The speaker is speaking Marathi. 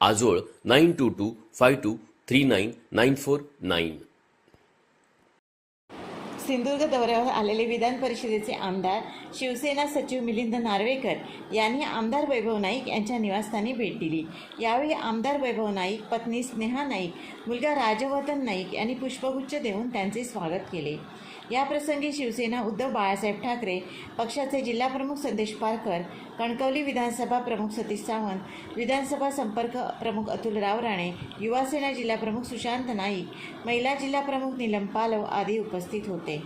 आजोळ nine two two five two three nine nine four nine Sindhudurg दौऱ्यावर आलेले विधान परिषदेचे आमदार शिवसेना सचिव मिलिंद नार्वेकर यांनी आमदार वैभव नाईक यांच्या निवासस्थानी भेट दिली. यावेळी आमदार वैभव नाईक पत्नी स्नेहा नाईक मुलगा राजवर्धन नाईक यांनी पुष्पगुच्छ देऊन त्यांचे स्वागत केले. याप्रसंगी शिवसेना उद्धव बाळासाहेब ठाकरे पक्षाचे जिल्हाप्रमुख संदेश पारकर कणकवली विधानसभा प्रमुख सतीश सावंत विधानसभा संपर्क प्रमुख अतुलराव राणे युवासेना जिल्हाप्रमुख सुशांत नाईक महिला जिल्हाप्रमुख नीलम पालव आदी उपस्थित होते.